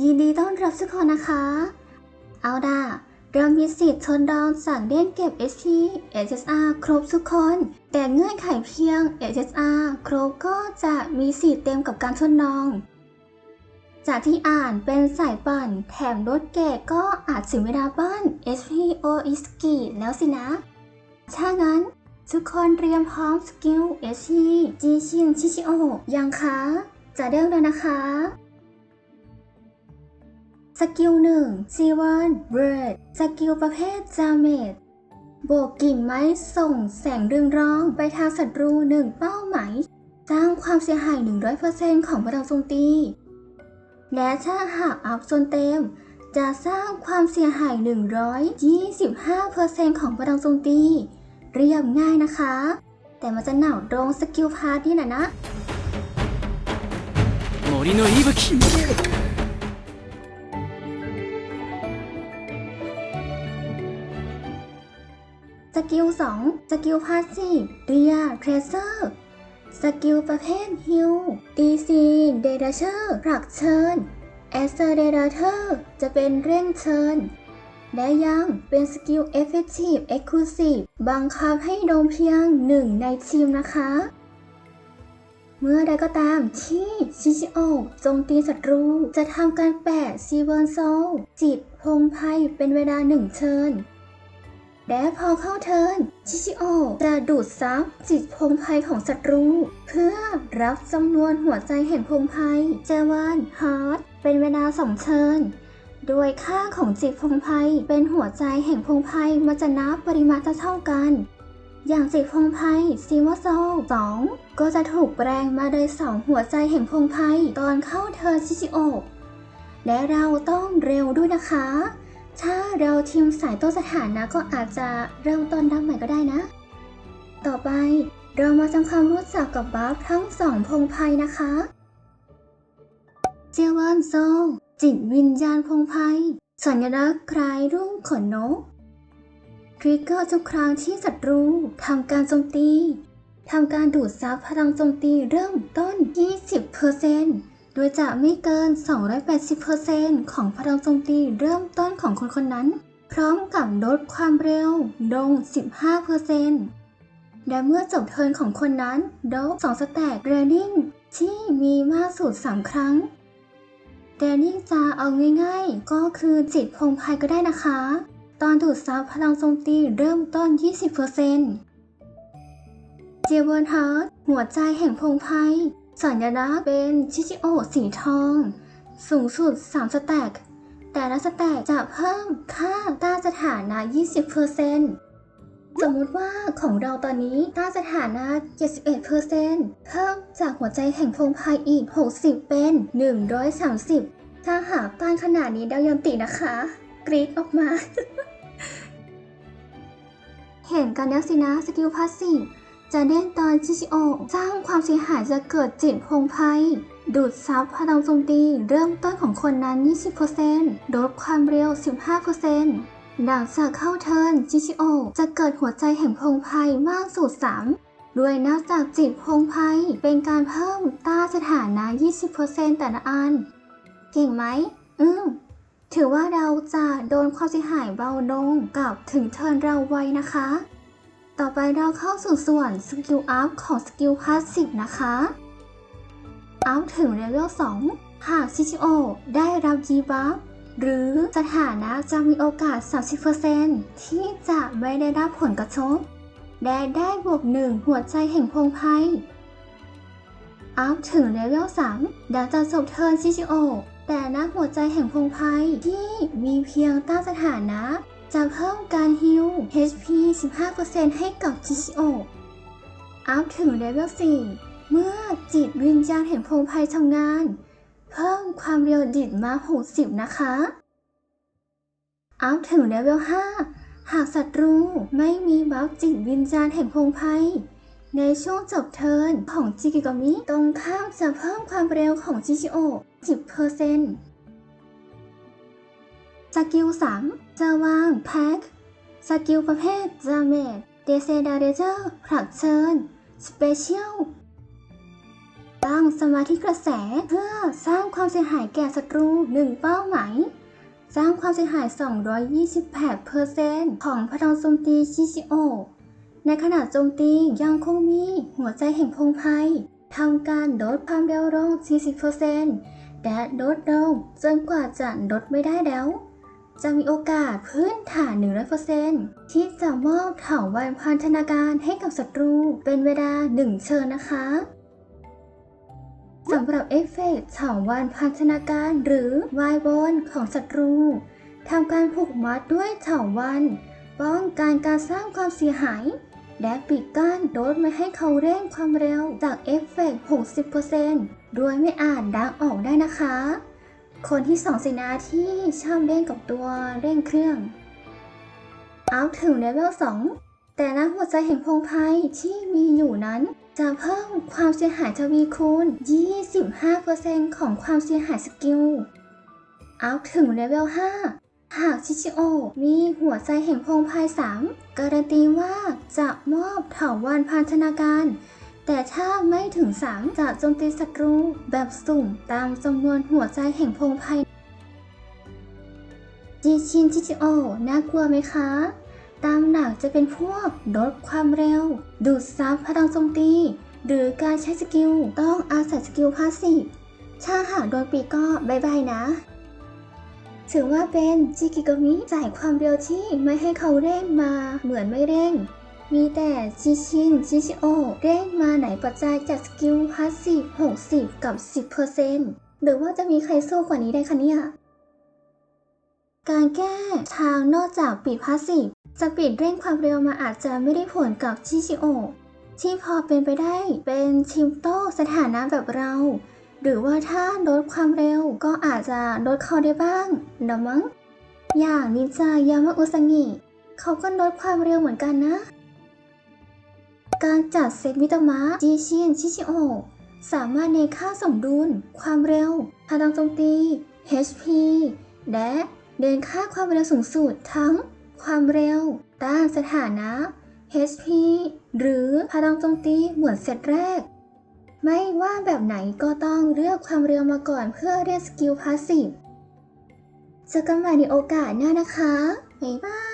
ยินดีต้อนรับทุกคนนะคะ เอาด่าเรามีสิทธิ์ทนดาวสั่งเล่นเก็บ SP HSR ครบทุกคน แต่เงื่อนไขเพียง HSR ครบก็จะมีสิทธิ์เต็มกับการทดลอง จากที่อ่านเป็นสายปั่น แถมรถเกตก็อาจถึงเวลาบ้าน SPO i s k i แล้วสินะถ้างั้น ทุกคนเตรียมพร้อมสกิล SC จีชินชิชิโอยังคะจะเริ่มแล้วนะคะ สกิลหนึ่ง C1 Bird สกิลประเภท Damage โบกกิ่งไม้ส่งแสงเรืองรองไปทางศัตรูหนึ่งเป้าหมาย สร้างความเสียหาย 100%ของพลังโจมตี และถ้าหากอัพโซนเต็ม จะสร้างความเสียหาย 125%ของพลังโจมตี เรียบง่ายนะคะ แต่มันจะหนาวตรงสกิลพาร์ทนี่แหละนะ 森の息吹 กิล 2 สกิลพาสซีฟเรียเพรสเซอร์ สกิลประเภทฮิลดีซีเดดเชอร์ผลักเชิญแอสเซอร์เดเทอร์จะเป็นเร่งเชิญและยังเป็นสกิลเอฟเฟกตีฟเอ็กซ์คลูซีฟบังคับให้โดนเพียงหนึ่งในทีมนะคะ เมื่อใดก็ตามที่ชิชิโอโจมตีศัตรู จะทำการแปะซีเวิร์นโซลจิตพงไพ่เป็นเวลาหนึ่งเชิญ และพอเข้าเทิร์นชิชิโอจะดูดซับจิตพงไพของศัตรู เพื่อรับจำนวนหัวใจแห่งพงไพเจวันฮาร์ดเป็นเวลาสองเทิร์นโดยค่าของจิตพงไพเป็นหัวใจแห่งพงไพมันจะนับปริมาณเท่ากัน อย่างจิตพงไพซีวโซสองก็จะถูกแปลงมาโดยสองหัวใจแห่งพงไพตอนเข้าเทิร์นชิชิโอและเราต้องเร็วด้วยนะคะ ถ้าเราทีมสายโต้สถานะก็อาจจะเริ่มต้นดับใหม่ก็ได้นะ ต่อไปเรามาทำความรู้จักกับบัฟทั้งสองพงไพนะคะ เจวันโซจิตวิญญาณพงไพสัญลักษณ์คล้ายรูปขนนกทริกเกอร์ทุกครั้งที่ศัตรูทำการโจมตีทำการดูดซับพลังโจมตีเริ่มต้น 20% โดยจะไม่เกิน 280%ของพลังโจมตีเริ่มต้นของคนคนนั้น พร้อมกับลดความเร็วลง 15%และเมื่อจบเทิร์นของคนนั้นดอก2สแต็กเรนนิ่งที่มีมากสุด 3 ครั้งเรนนิ่งจะเอาง่ายๆ ก็คือจิตพงไพก็ได้นะคะ ตอนดูดซับพลังโจมตีเริ่มต้น 20%เจเวิร์นฮาร์ดหัวใจแห่งพงไพ สัญลักษณ์เป็นชิชิโอสีทอง สูงสุด 3 สแต็ก แต่ละสแต็กจะเพิ่มค่าต้าสถานะ 20%สมมุติว่าของเราตอนนี้ต้าสถานะ 71%เพิ่มจากหัวใจแห่งพงไพอีก 60 เป็น 130 ถ้าหากต้านขนาดนี้ดาวยันตินะคะ กรีดออกมา เห็นกันแล้วสินะสกิลพาสซีฟ จะเล่นตอนชิชิโอสร้างความเสียหายจะเกิดจิตพงไพดูดซับพลังโจมตีเริ่มต้นของคนนั้น 20%ลดความเร็ว 15%หลังจากเข้าเทิร์นชิชิโอ จะเกิดหัวใจแห่งพงไพมากสุด3ด้วยนอกจากจิตพงไพเป็นการเพิ่มต้าสถานะ 20%แต่ละอัน เก่งไหม อืม ถือว่าเราจะโดนความเสียหายเบาลงกับถึงเทิร์นเราไวนะคะ ต่อไปเราเข้าสู่ส่วนสกิลอัพของสกิลพาสซีฟนะคะ อัพถึงเลเวล2 หากซิชิโอได้รับจีบัฟหรือสถานะจะมีโอกาส 30%ที่จะไม่ได้รับผลกระทบ และได้บวกหนึ่งหัวใจแห่งพงไพอัพถึงเลเวล3ดังจะจบเทิร์นซิชิโอแต่นะหัวใจแห่งพงไพที่มีเพียงต้านสถานะ จะเพิ่มการฮิล HP 15%ให้กับจิชิโออัพถึงเลเวล4เมื่อจิตวิญญาณแห่งพงไพทำงาน เพิ่มความเร็วดิดมา 60 นะคะ อัพถึงเลเวล5หากศัตรูไม่มีบัฟจิตวิญญาณแห่งพงไพในช่วงจบเทิร์นของจิกิกามิตรงข้ามจะเพิ่มความเร็วของจิชิโอ 10% สกิล3จะวางแพ็คสกิลประเภทจาเมดเดเซดาเดเจอร์ผลักเชิญสเปเชียลตั้งสมาธิกระแสเพื่อสร้างความเสียหายแก่ศัตรูหนึ่งเป้าหมาย สร้างความเสียหาย 228%ของพลังโจมตีชิชิโอ ในขณะโจมตียังคงมีหัวใจแห่งพงไพรทำการลดความเร็วลง40%และลดลงจนกว่าจะลดไม่ได้แล้ว จะมีโอกาสพื้นฐาน 100%ที่จะมอบเถาวันพันธนาการให้กับศัตรู เป็นเวลา 1 เชิญนะคะสำหรับเอฟเฟกต์เถาวันพันธนาการหรือวายบนของศัตรูทำการผูกมัดด้วยเถาวันป้องกันการสร้างความเสียหายและปิดกั้นโดสไม่ให้เขาเร่งความเร็วจากเอฟเฟกต์60%โดยไม่อาจดังออกได้นะคะ คนที่สองสินะที่ชอบเล่นกับตัวเร่งเครื่องเอาถึงเลเวล2แต่ละหัวใจแห่งพงไพรที่มีอยู่นั้น จะเพิ่มความเสียหายทวีคูณ 25%ของความเสียหายสกิลเอาถึงเลเวล5 หากชิชิโอ มีหัวใจแห่งพงไพร3การันตีว่าจะมอบเถาวันพันธนาการ แต่ถ้าไม่ถึง 3 จะโจมตีศัตรูแบบสุ่มตามจำนวนหัวใจแห่งพงไพรจีชินชิชิโอ น่ากลัวไหมคะ ตามหลักจะเป็นพวกลดความเร็ว ดูดซับพลังโจมตี หรือการใช้สกิล ต้องอาศัยสกิลพาสซีฟถ้าหากโดนปีก็บายบายนะ ถือว่าเป็นจิกิโกมิจ่ายความเร็วที่ไม่ให้เขาเร่งมาเหมือนไม่เร่ง มีแต่จิชินจิชิโอเร่งมาไหนปัจจัยจากสกิลพาสซีฟ60 กับ 10%หรือว่าจะมีใครสู้กว่านี้ได้คะเนี่ย การแก้ทางนอกจากปิดพาสซีฟจะปิดเร่งความเร็วมาอาจจะไม่ได้ผลกับชิชิโอที่พอเป็นไปได้เป็นชิมโตสถานะแบบเรา หรือว่าถ้าลดความเร็วก็อาจจะลดเขาได้บ้างเดะมั้งอย่างนินจายามาอุซังิเขาก็ลดความเร็วเหมือนกันนะ การจัดเซตมิตามะจีชินชิชิโอสามารถในค่าสมดุล ความเร็วพลังโจมตี HP และเดินค่าความเร็วสูงสุดทั้ง ความเร็วต้านสถานะ HP หรือพลังโจมตีเหมือนเซตแรก ไม่ว่าแบบไหนก็ต้องเลือกความเร็วมาก่อนเพื่อเรียกสกิลพาสซีฟเจอกันใหม่ในโอกาสหน้านะคะ บ๊ายบาย